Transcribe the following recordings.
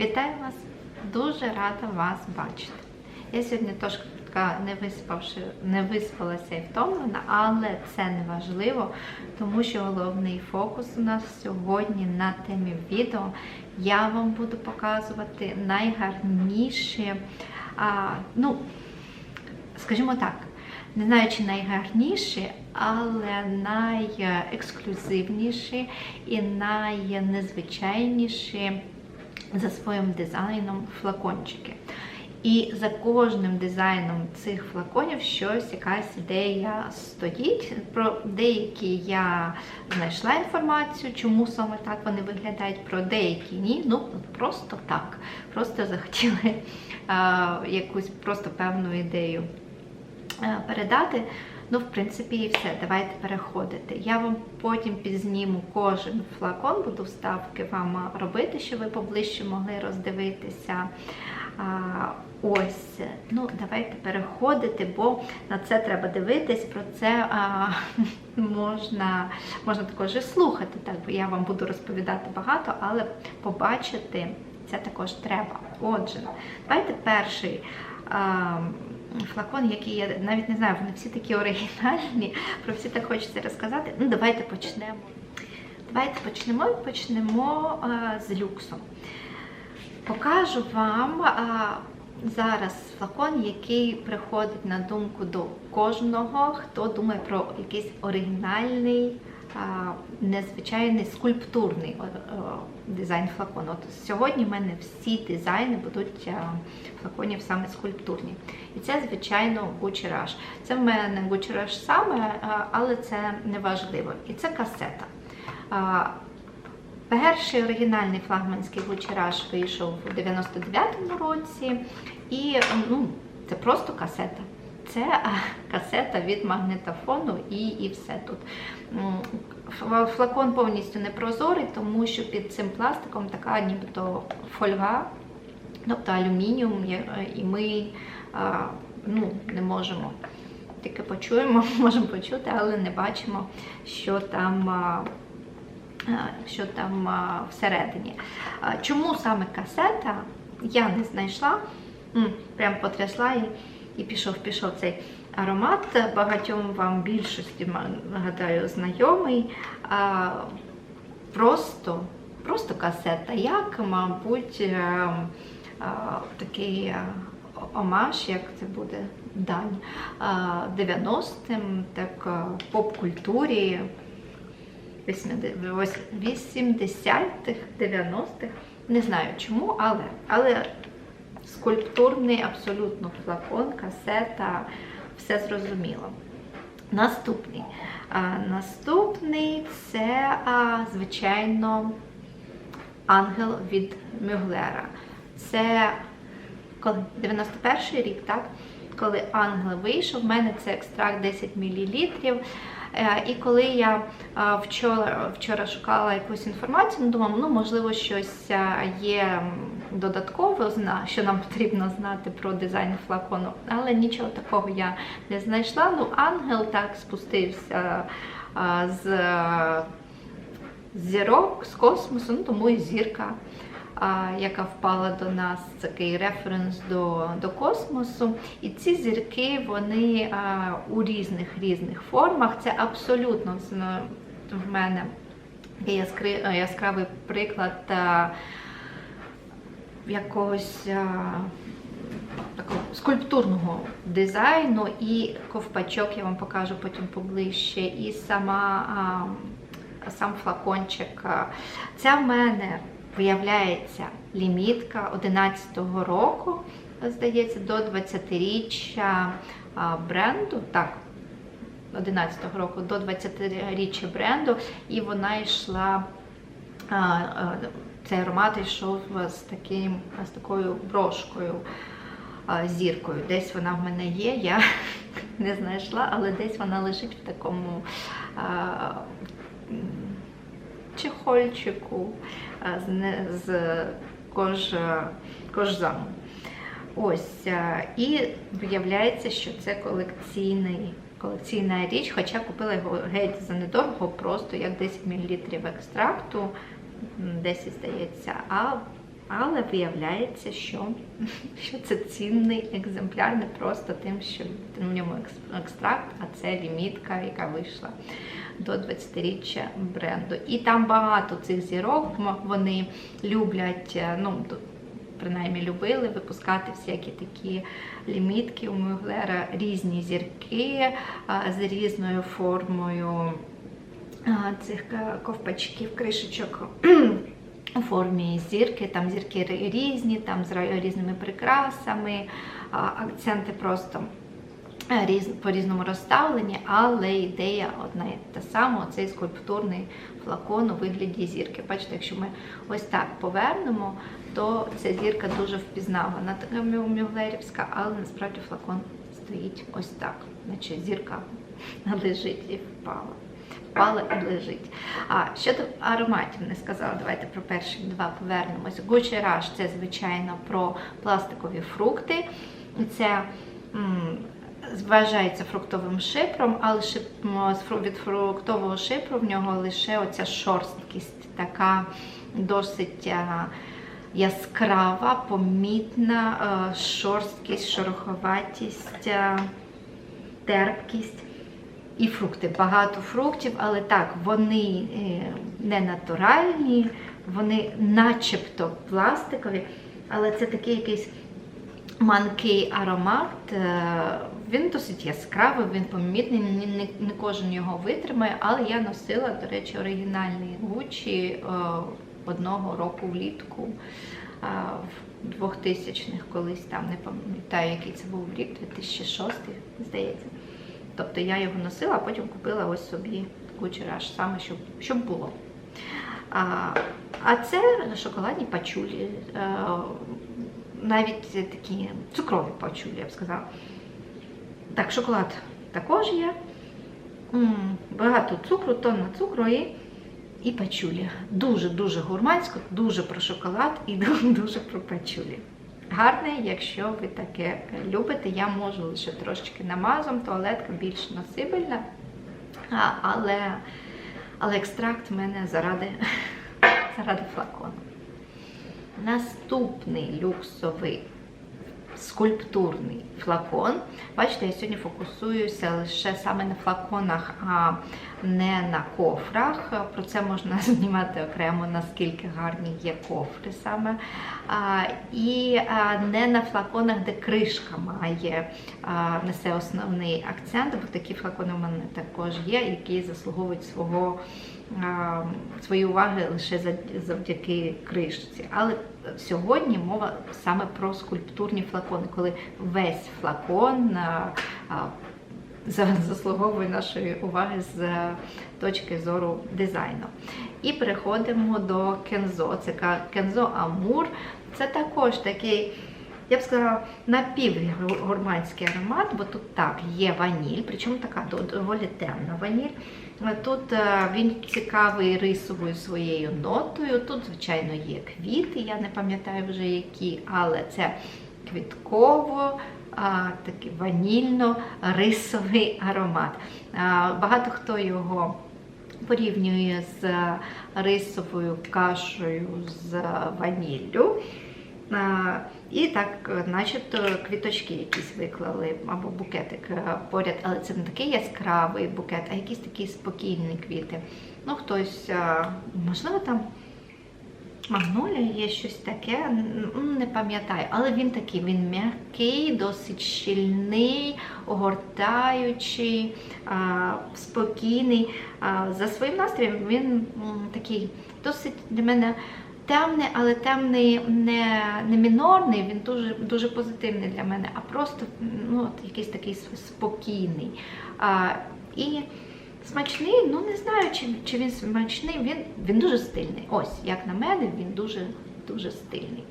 Вітаю вас! Дуже рада вас бачити. Я сьогодні трошки не виспавши, не виспалася і втомлена, але це не важливо, тому що головний фокус у нас сьогодні на темі відео. Я вам буду показувати найгарніші, а, ну, скажімо так, не знаю, чи найгарніші, але найексклюзивніші і найнезвичайніші за своїм дизайном флакончики. І за кожним дизайном цих флаконів щось, якась ідея стоїть. Про деякі я знайшла інформацію, чому саме так вони виглядають, про деякі ні. Ну просто так. Просто захотіли а, якусь просто певну ідею а, передати. Ну, в принципі, і все. Давайте переходити. Я вам потім підзніму кожен флакон, буду вставки вам робити, щоб ви поближче могли роздивитися. Ось, ну давайте переходити, бо на це треба дивитись, про це а, можна можна також і слухати. Так, бо я вам буду розповідати багато, але побачити це також треба. Отже, давайте перший а, флакон, який я навіть не знаю, вони всі такі оригінальні, про всі так хочеться розказати. Ну, давайте почнемо. Давайте почнемо і почнемо а, з люксом. Покажу вам. А, Зараз флакон, який приходить на думку до кожного, хто думає про якийсь оригінальний, незвичайний скульптурний дизайн флакону. От Сьогодні в мене всі дизайни будуть флаконів саме скульптурні. І це, звичайно, Rush. Це в мене Rush саме, але це не важливо. І це касета. Перший оригінальний флагманський гучераж вийшов у 99-му році, і ну, це просто касета. Це касета від магнітофону і і все тут. Флакон повністю не прозорий, тому що під цим пластиком така нібито фольга, тобто алюмініум, і ми ну, не можемо. Тільки почуємо, можемо почути, але не бачимо, що там що там всередині. Чому саме касета? Я не знайшла, прям потрясла і, і пішов пішов цей аромат. Багатьом вам більшості, нагадаю, знайомий. Просто просто касета, як, мабуть, е, такий е, омаж, як це буде дань 90-м, так е, поп-культурі. 80-х, 90-х. Не знаю чому, але але скульптурний абсолютно флакон, касета, все зрозуміло. Наступний. А, Наступний це, а, звичайно, ангел від Мюглера. Це 91 рік, так? Коли ангел вийшов, в мене це екстракт 10 мл. Е, і коли я е, вчора вчора шукала якусь інформацію, ну, ну можливо, щось е, є додаткове, що нам потрібно знати про дизайн флакону, але нічого такого я не знайшла. Ну, ангел так спустився з зірок, з космосу, ну тому і зірка яка впала до нас, такий референс до до космосу. І ці зірки вони у різних різних формах. Це абсолютно в мене яскравий приклад якогось. Такого скульптурного дизайну і ковпачок я вам покажу потім поближче, і сама а, сам флакончик. Це в мене виявляється лімітка 11-го року, здається, до 20-річчя бренду. Так, 11-го року до 20-річчя бренду, і вона йшла. Цей аромат йшов з таким, з такою брошкою, зіркою. Десь вона в мене є, я не знайшла, але десь вона лежить в такому чехольчику з, з кож, кожзаму. Ось, І виявляється, що це колекційний, колекційна річ, хоча купила його геть за недорого, просто як 10 мл екстракту, 10, здається, а Але виявляється, що, що це цінний екземпляр, не просто тим, що в ньому екстракт, а це лімітка, яка вийшла до 20-річчя бренду. І там багато цих зірок. Вони люблять, е, ну принаймні любили випускати всякі такі лімітки у Мюглера, різні зірки з різною формою цих е, ковпачків, кришечок. У формі зірки, там зірки різні, там з різними прикрасами, акценти просто е, різ, по-різному розставлені, але ідея одна і та сама, цей скульптурний флакон у вигляді зірки. Бачите, якщо ми ось так повернемо, то ця зірка дуже впізнавана, така мю- мюглерівська, але насправді флакон стоїть ось так, наче зірка лежить і впала. Впала і лежить. А щодо ароматів, не сказала, давайте про перші два повернемось. Gucci це, звичайно, про пластикові фрукти. Це вважається фруктовим шипром, але шип, від фруктового шипру в нього лише оця шорсткість, така досить яскрава, помітна шорсткість, шороховатість, терпкість. І фрукти, багато фруктів, але так, вони е, не натуральні, вони начебто пластикові, але це такий якийсь манкий аромат. Е, Він досить яскравий, він помітний, не, кожен його витримає, але я носила, до речі, оригінальний Гучі одного року влітку е, в 2000-х колись там, не пам'ятаю, який це був рік, 2006, здається. Тобто я його носила, а потім купила ось собі Rush, саме щоб, щоб було. А, а це шоколадні пачулі, е, навіть такі цукрові пачулі, я б сказала. Так, шоколад також є. Багато цукру, тонна цукру і, і пачулі. Дуже-дуже гурмансько, дуже про шоколад і дуже про пачулі. Гарне, якщо ви таке любите, я можу лише трошечки намазом, туалетка більш насибельна, але, але екстракт в мене заради, заради флакону. Наступний люксовий скульптурний флакон. Бачите, я сьогодні фокусуюся лише саме на флаконах, а не на кофрах. Про це можна знімати окремо, наскільки гарні є кофри саме. І не на флаконах, де кришка має, несе основний акцент, бо такі флакони в мене також є, які заслуговують свого свої уваги лише завдяки кришці. Але сьогодні мова саме про скульптурні флакони, коли весь флакон заслуговує нашої уваги з точки зору дизайну. І переходимо до кензо. Це кензо Амур. Це також такий. Я б сказала, напівгурманський аромат, бо тут так, є ваніль, причому така доволі темна ваніль. Тут е, він цікавий рисовою своєю нотою. Тут, звичайно, є квіти, я не пам'ятаю вже які, але це квітково, такий ванільно-рисовий аромат. Багато хто його порівнює з рисовою кашею з ваніллю. І так, е, начебто, квіточки якісь виклали або букетик е, поряд, але це не такий яскравий букет, а якісь такі спокійні квіти. Ну, хтось, е, можливо, там магнолія є щось таке, не пам'ятаю, але він такий, він м'який, досить щільний, огортаючий, спокійний. За своїм настроєм він такий досить для мене темний, але темний не, не мінорний, він дуже, дуже позитивний для мене, а просто ну, от якийсь такий спокійний. А, і смачний, ну не знаю, чи, чи він смачний, він, він дуже стильний. Ось, як на мене, він дуже, дуже стильний.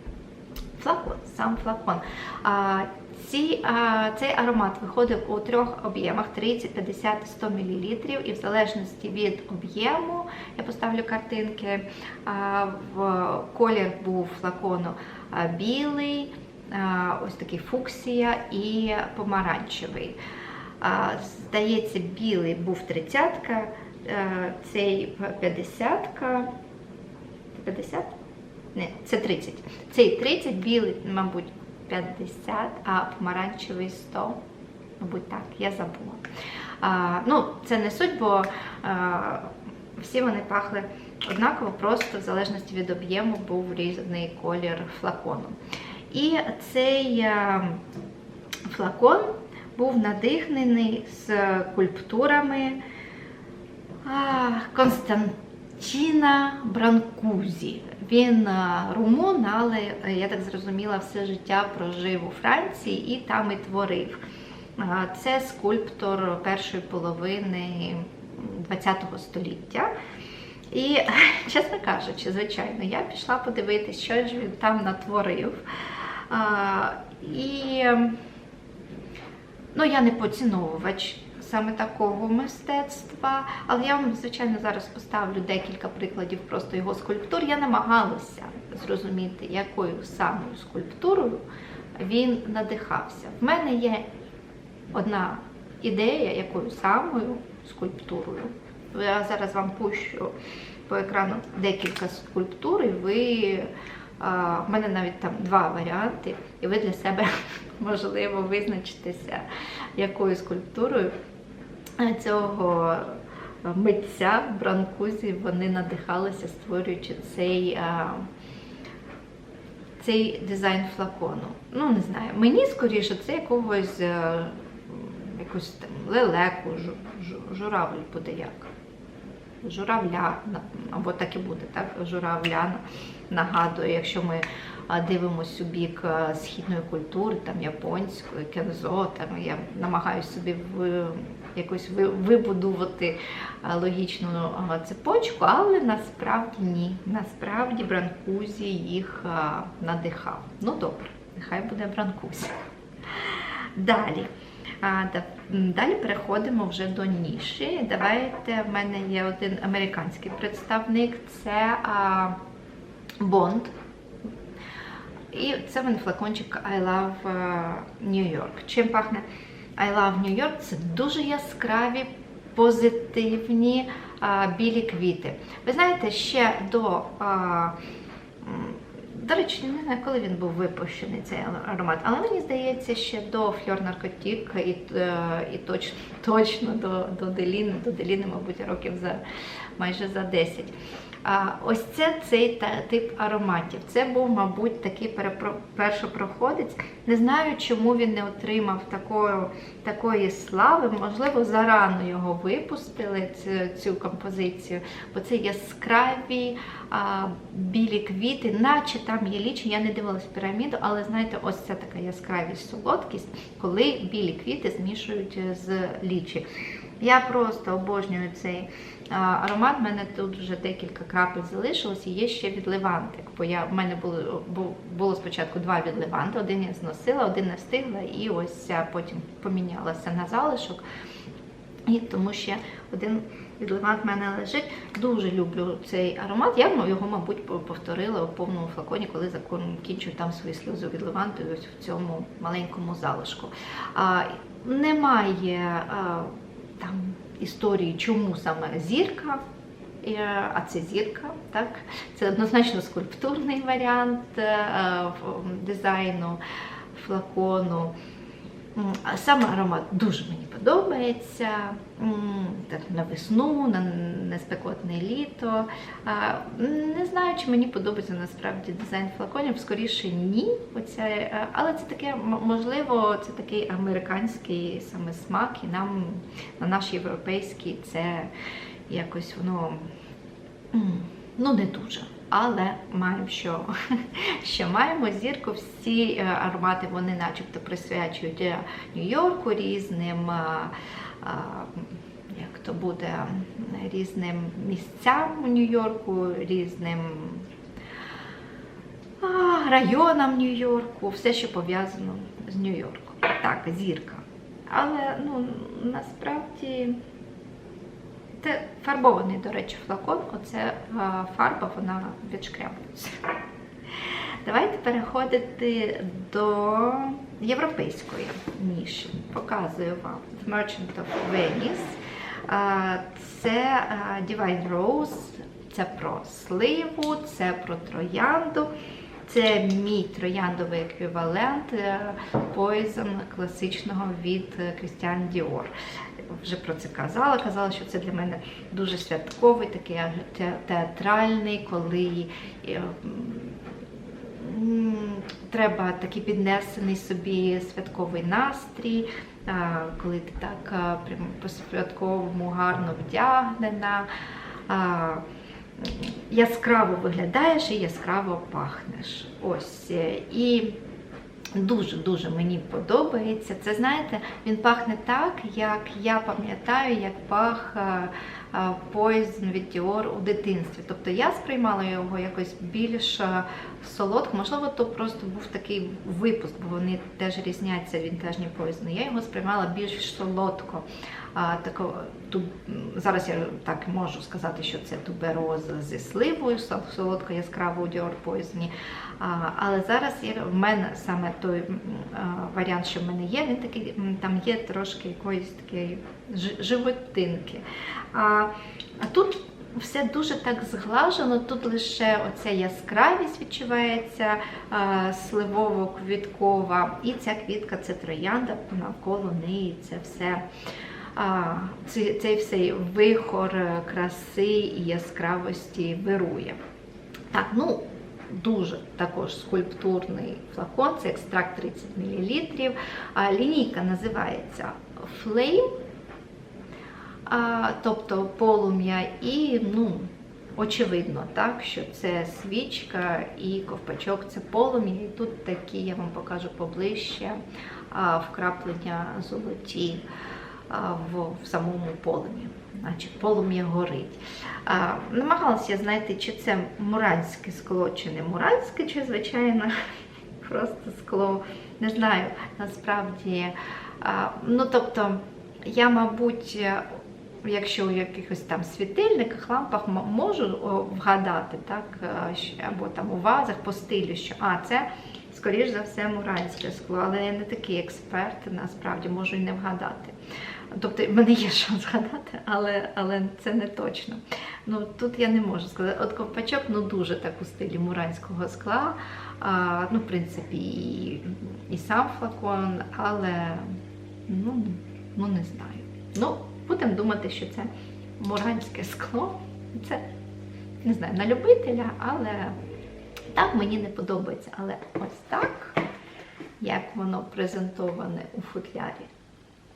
Флакон, сам флакон. А, ці, а, цей аромат виходив у трьох об'ємах: 30, 50, 100 мл. І в залежності від об'єму, я поставлю картинки, а, в колір був флакону а, білий, а, ось такий фуксія і помаранчевий. А, Здається, білий був 30-ка, е, цей 50-ка. 50? Не, це 30. Цей 30, білий, мабуть, 50, а помаранчевий 100. Мабуть, так, я забула. А, ну, це не суть, бо а, всі вони пахли однаково, просто в залежності від об'єму був різний колір флакону. І цей а, флакон був надихнений скульптурами а, Константіна Бранкузі. Він румун, але е, я так зрозуміла, все життя прожив у Франції і там і творив. Це скульптор першої половини ХХ століття. І, чесно кажучи, звичайно, я пішла подивитися, що ж він там натворив. І ну, я не поціновувач саме такого мистецтва, але я вам, звичайно, зараз поставлю декілька прикладів просто його скульптур. Я намагалася зрозуміти, якою самою скульптурою він надихався. В мене є одна ідея, якою самою скульптурою. Я зараз вам пущу по екрану декілька скульптур, і ви в мене навіть там два варіанти, і ви для себе можливо визначитеся, якою скульптурою цього митця в Бранкузі вони надихалися, створюючи цей. Цей дизайн флакону. Ну, не знаю. Мені скоріше це якогось е, якусь там лелеку, жу, жу, журавль буде як. Журавля, або так і буде, так? Журавля нагадує, якщо ми дивимося у бік східної культури, там японської, кензо, там я намагаюся собі в, якось вибудувати логічну цепочку, але насправді ні. Насправді Бранкузі їх надихав. Ну добре, нехай буде Бранкузі. Далі. Далі переходимо вже до ніші. Давайте в мене є один американський представник, це Bond. І це він флакончик I Love е, New York. Чим пахне I Love New York? Це дуже яскраві, позитивні а, білі квіти. Ви знаєте, ще до. А, до речі, не знаю, коли він був випущений цей аромат, але мені здається, ще до Фльор Наркотік і, е, і точно, точно до, до Деліни, до Деліни, мабуть, років за майже за 10. Ось це цей тип ароматів. Це був, мабуть, такий першопроходець. Не знаю, чому він не отримав такої, такої слави. Можливо, зарано його випустили, цю, цю композицію, бо це яскраві а, білі квіти, наче там є лічі. Я не дивилась піраміду, але знаєте, ось це така яскравість, солодкість, коли білі квіти змішують з лічі. Я просто обожнюю цей аромат. У мене тут вже декілька крапель залишилось і є ще від Левантик. Бо я, в мене було, було спочатку два від Леванти, один я зносила, один не встигла, і ось потім помінялася на залишок. І тому ще один від Левант в мене лежить. Дуже люблю цей аромат. Я його, мабуть, по- повторила у повному флаконі, коли закінчую там свої сльози від Леванту ось в цьому маленькому залишку. А, немає а, там історії, чому саме зірка. Е, А це зірка, так? Це однозначно скульптурний варіант е, дизайну флакону. Саме аромат дуже мені подобається. Так, на весну, на неспекотне літо. Не знаю, чи мені подобається насправді дизайн флаконів. Скоріше ні. Оця, е, але це таке, можливо, це такий американський саме смак, і нам на наш європейський це якось воно ну не дуже. Але маємо що, що маємо зірку. Всі е, аромати вони начебто присвячують е, Нью-Йорку різним, е, як то буде, різним місцям у Нью-Йорку, різним районам Нью-Йорку, все, що пов'язано з Нью-Йорком. Так, зірка. Але ну, насправді це фарбований, до речі, флакон. Оце фарба, вона відшкрябується. Давайте переходити до європейської ніші. Показую вам The Merchant of Venice. Це Divine Rose. це про сливу, це про троянду. Це мій трояндовий еквівалент е, Poison класичного від е, Christian Dior. Вже про це казала. Казала, що це для мене дуже святковий, такий театральний, коли е, треба такий піднесений собі святковий настрій, коли ти так прям по-святковому гарно вдягнена. Яскраво виглядаєш і яскраво пахнеш. Ось. е, І дуже-дуже мені подобається. Це знаєте, він пахне так, як я пам'ятаю, як пах е, е, Poison від Dior у дитинстві. Тобто я сприймала його якось більш е, солодко. Можливо, то просто був такий випуск, бо вони теж різняться вінтажні Poison. Я його сприймала більш солодко. Тако, ту, зараз я так можу сказати, що це тубероза зі сливою, сол- солодко яскраво Poison. Але зараз є, в мене саме той варіант, що в мене є, він такий, там є трошки якоїсь такої животинки. А, тут все дуже так зглажено, тут лише оця яскравість відчувається сливово-квіткова, і ця квітка це троянда, навколо неї це все. Цей, всей вихор е, краси і яскравості вирує. Так, ну дуже також скульптурний флакон, це екстракт 30 мл. Лінійка називається Flame, тобто полум'я, і ну, очевидно, так, що це свічка і ковпачок це полум'я. І тут такі, я вам покажу поближче, вкраплення золоті в, самому полум'ї. Значить, полум'я горить. А, намагалася знайти, чи це муранське скло, чи не муранське, чи звичайно просто скло. Не знаю, насправді. А, ну, тобто, я, мабуть, якщо у якихось там світильниках, лампах можу вгадати, так, е, або там у вазах по стилю, що а, це, скоріш за все, муранське скло, але я не такий експерт, насправді можу і не вгадати. Тобто в мене є шанс згадати, але, але це не точно. Ну, тут я не можу сказати. От ковпачок ну, дуже так у стилі муранського скла. А, ну, в принципі, і, і сам флакон, але ну, ну не знаю. Ну, будемо думати, що це муранське скло. Це не знаю, на любителя, але так мені не подобається. Але ось так, як воно презентоване у футлярі,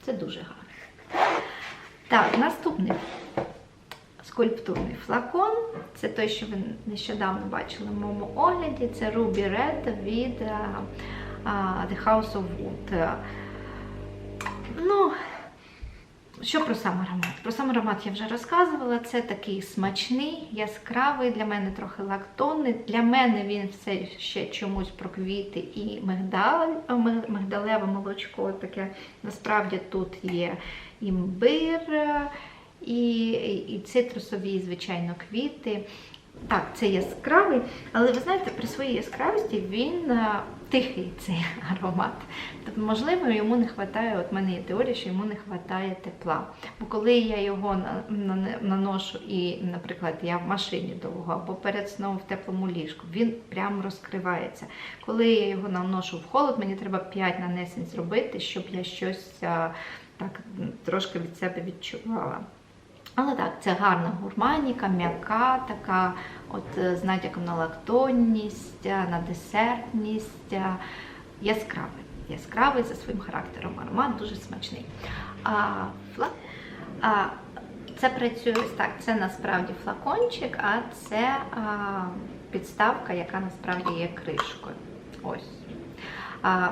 це дуже гарно. Так, наступний скульптурний флакон. Це той, що ви нещодавно бачили в моєму огляді. Це Ruby Red від е, The House of Wood. Е, Ну, що про сам аромат? Про сам аромат я вже розказувала. Це такий смачний, яскравий, для мене трохи лактонний. Для мене він все ще чомусь про квіти і мигдаль, мигдалеве молочко. Таке насправді тут є імбир е, і, і цитрусові, звичайно, квіти. Так, це яскравий, але ви знаєте, при своїй яскравості він е, тихий цей аромат. Тобто, можливо, йому не вистачає, от в мене є теорія, що йому не вистачає тепла. Бо коли я його на- на- наношу, і, наприклад, я в машині довго або перед сном в теплому ліжку, він прям розкривається. Коли я його наношу в холод, мені треба 5 нанесень зробити, щоб я щось е, так трошки від себе відчувала. Але так, це гарна гурманіка, м'яка, така, от е, з натяком на лактонність, е, на десертність, е, яскравий. Яскравий за своїм характером. Аромат дуже смачний. А, фла... а, це працює так. Це насправді флакончик, а це а, підставка, яка насправді є кришкою. Ось. А,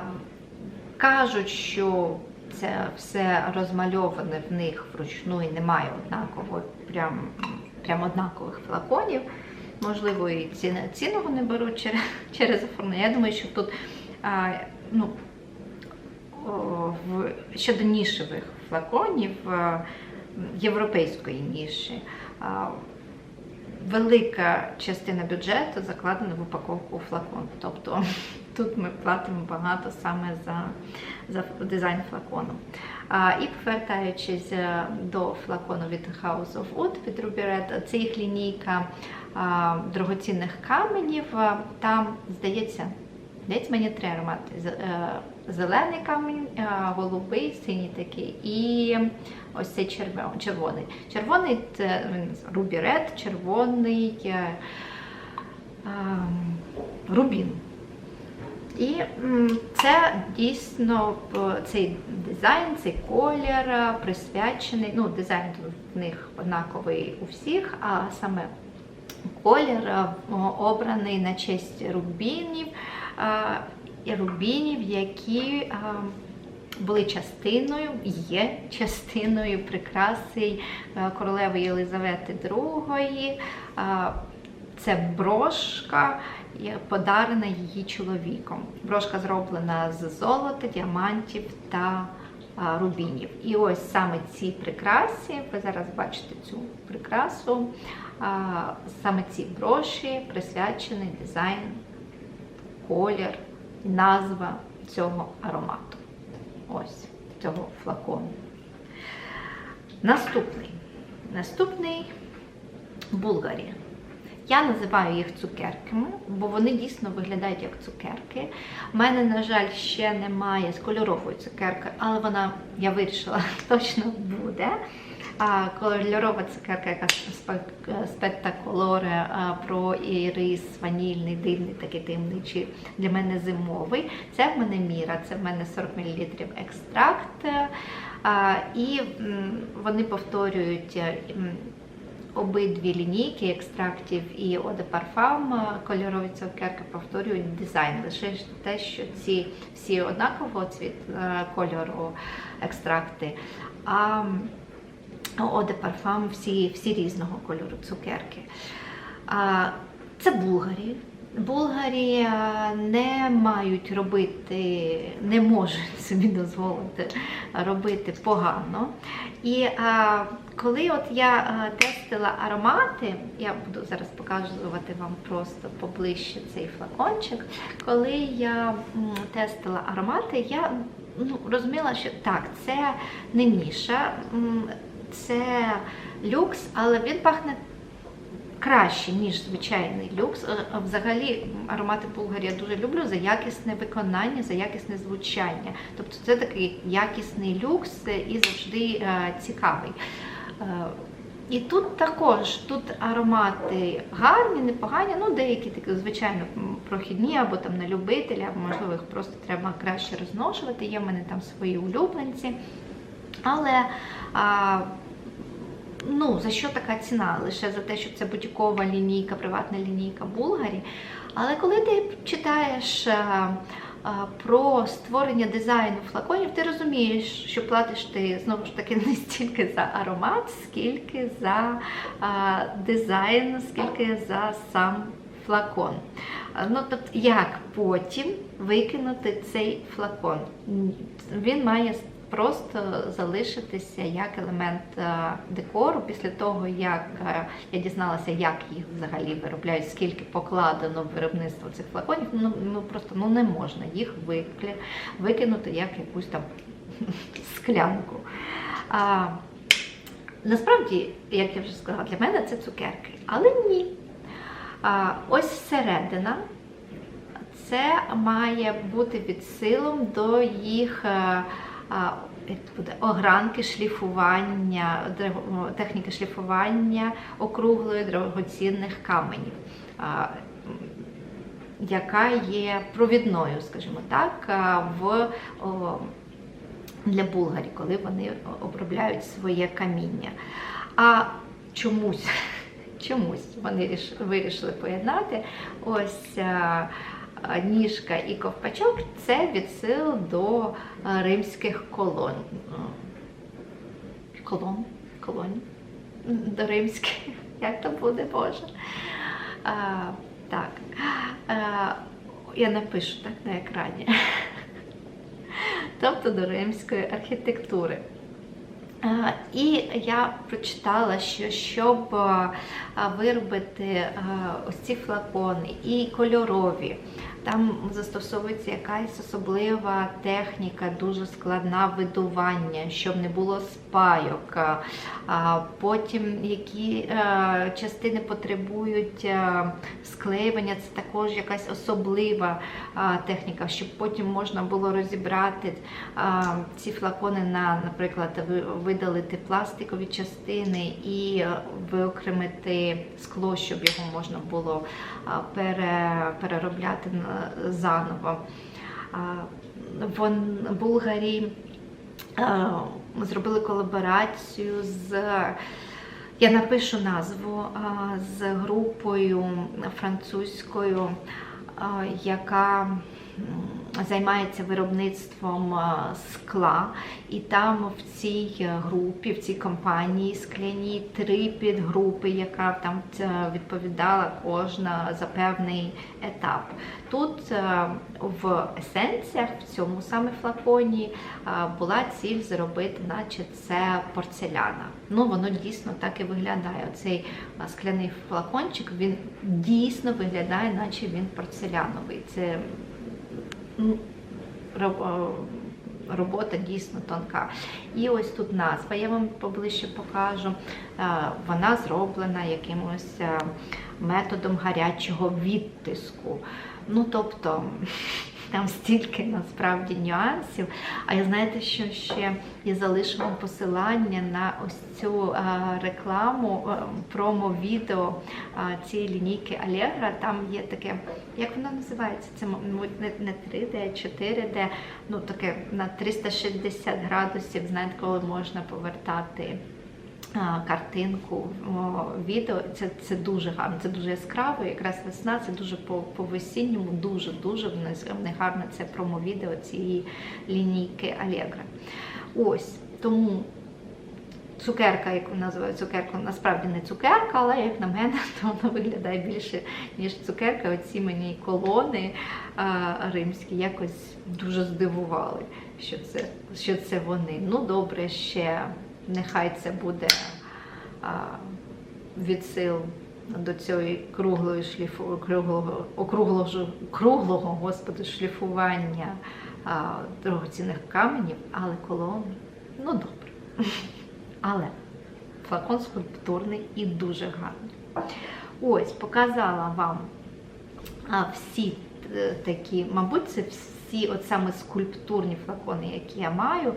кажуть, що це все розмальоване в них вручну і немає однаково, прям, прям однакових флаконів. Можливо, і ціни, ціну вони беруть через, через оформлення. Я думаю, що тут а, ну, в, щодо нішевих флаконів а, європейської ніші. а, велика частина бюджету закладена в упаковку флакон. Тобто тут ми платимо багато саме за, за дизайн флакону. А, і повертаючись е, до флакону від House of Wood від Ruby Red, це їх лінійка а, дорогоцінних каменів. Там, здається, Здається, мені три аромати. Е, Зелений камінь, голубий, синій такий і ось цей червоний. Червоний, це Ruby червоний е, ем, рубін. І це дійсно цей дизайн, цей колір е, присвячений. Ну, дизайн в них однаковий у всіх, а саме колір е, обраний на честь рубінів, е, і рубінів, які е, були частиною, є частиною прикраси е, королеви Єлизавети II. Е, Це брошка, подарена її чоловіком. Брошка зроблена з золота, діамантів та рубінів. І ось саме ці прикраси, ви зараз бачите цю прикрасу, саме ці броші присвячений дизайн, колір, назва цього аромату. Ось цього флакону. Наступний. Наступний Булгарі. Я називаю їх цукерками, бо вони дійсно виглядають як цукерки. У мене, на жаль, ще немає з кольорової цукерки, але вона, я вирішила, точно буде. А кольорова цукерка, яка спектаколоре про ірис, ванільний, дивний, такий таємничий для мене зимовий. Це в мене міра, це в мене 40 мл екстракт. І вони повторюють е, обидві лінійки екстрактів і е, кольорові цукерки повторюють дизайн. Лише те, що ці всі однакового цвіт е, кольору екстракти. А м, Eau всі, всі різного кольору цукерки. Це Булгарі. Булгарі е, не мають робити, не можуть собі дозволити робити погано. І а, коли от я а, тестила аромати, я буду зараз показувати вам просто поближче цей флакончик. Коли я тестила аромати, я ну, розуміла, що так, це не ніша, це люкс, але він пахне краще, ніж звичайний люкс. Е, е, Взагалі аромати Булгарі я дуже люблю за якісне виконання, за якісне звучання. Тобто це такий якісний люкс е, і завжди цікавий. І тут також тут аромати гарні, непогані, ну деякі такі, звичайно, прохідні або там на любителя, або можливо їх просто треба краще розношувати. Є в мене там свої улюбленці. Але а, ну, за що така ціна? Лише за те, що це бутікова лінійка, приватна лінійка Булгарі. Але коли ти читаєш а, а, про створення дизайну флаконів, ти розумієш, що платиш ти знову ж таки не стільки за аромат, скільки за а, дизайн, скільки за сам флакон. Ну, тобто, як потім викинути цей флакон? Він має просто залишитися як елемент е, декору після того, як е, я дізналася, як їх взагалі виробляють, скільки покладено в виробництво цих флаконів. Ну, ну просто ну не можна їх викинути як якусь там склянку. А, насправді, як я вже сказала, для мене це цукерки, але ні. А, ось середина. Це має бути підсилом до їх е, буде, огранки шліфування, техніки шліфування округлої дорогоцінних каменів, яка є провідною, скажімо так, в для Булгарі, коли вони обробляють своє каміння. А чомусь, чомусь вони вирішили поєднати. Ось ніжка і ковпачок це відсил до римських колон. Колон? Колонь? До римських. Як то буде, Боже? А, так. А, я напишу так на екрані тобто до римської архітектури. Е, І я прочитала, що щоб е, виробити е, ось ці флакони і кольорові, там застосовується якась особлива техніка, дуже складна видування, щоб не було спайок. Потім які е, частини потребують е, склеювання, це також якась особлива техніка, щоб потім можна було розібрати ці флакони на, наприклад, видалити пластикові частини і виокремити скло, щоб його можна було переробляти заново. Вон Булгарі зробили колаборацію з. Я напишу назву з групою французькою, яка займається виробництвом скла. І там в цій групі, в цій компанії скляній три підгрупи, яка там е, відповідала кожна за певний етап. Тут е, в есенціях, в цьому саме флаконі, е, була ціль зробити, наче це порцеляна. Ну, воно дійсно так і виглядає. Оцей е, скляний флакончик він дійсно виглядає, наче він порцеляновий. Це е, робота дійсно тонка. І ось тут назва, я вам поближче покажу. Е, Вона зроблена якимось е, методом гарячого відтиску. Ну, тобто, там стільки насправді нюансів. А я знаєте, що ще я залишу вам посилання на ось цю рекламу, промо-відео цієї лінійки Allegro. Там є таке, як воно називається? Це мабуть не, не 3D, а 4D, ну таке на 360 градусів, знаєте, коли можна повертати картинку відео. Це, це дуже гарно, це дуже яскраво. Якраз весна, це дуже по, по весінньому, дуже дуже в них- в це промо-відео цієї лінійки Allegro. Ось тому. Цукерка, яку називають цукерку, насправді не цукерка, але як на мене, то вона виглядає більше, ніж цукерка. Оці мені колони а, римські якось дуже здивували, що це, що це вони. Ну, добре, ще нехай це буде а, відсил до цієї круглої шліфу, круглого, округлого, круглого господи, шліфування а, дорогоцінних каменів, але колони, ну добре. Але флакон скульптурний і дуже гарний. Ось, показала вам а, всі е, такі, мабуть, це всі от саме скульптурні флакони, які я маю.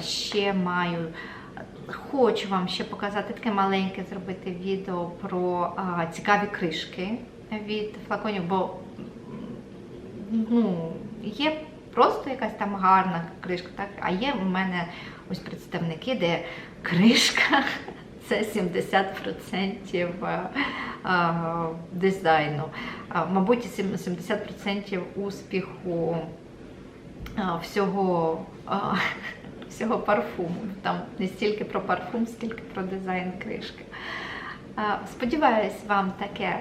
Ще маю. Хочу вам ще показати таке маленьке зробити відео про цікаві кришки від флаконів, бо ну, є просто якась там гарна кришка, так? а є в мене ось представники, де кришка це 70% а, а, дизайну. Мабуть, 70% успіху всього, всього парфуму. Там не стільки про парфум, скільки про дизайн кришки. Сподіваюсь, вам таке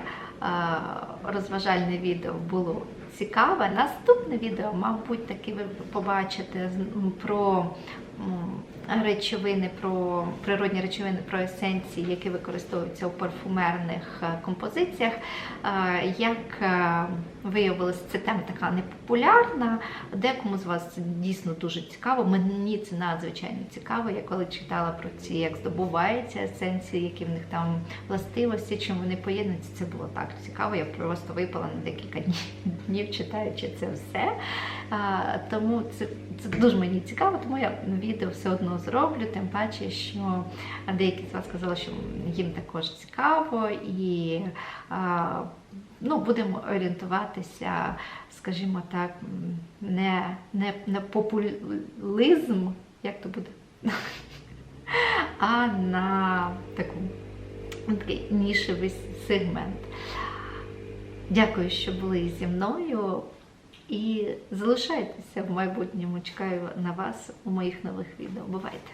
розважальне відео було цікаве. Наступне відео, мабуть, таки ви побачите про речовини, про природні речовини, про есенції, які використовуються у парфумерних е, композиціях. Е, Як е, виявилось, це тема така непопулярна. Декому з вас дійсно дуже цікаво. Мені це надзвичайно цікаво. Я коли читала про ці, як здобуваються есенції, які в них там властивості, чим вони поєднуються, це було так цікаво. Я просто випала на декілька днів читаючи це все. Тому це, це дуже мені цікаво, тому я відео все одно зроблю, тим паче, що деякі з вас сказали, що їм також цікаво, і ну, будемо орієнтуватися, скажімо так, не, не, не популізм, як то буде, а на таку, такий нішевий сегмент. Дякую, що були зі мною. І залишайтеся в майбутньому. Чекаю на вас у моїх нових відео. Бувайте!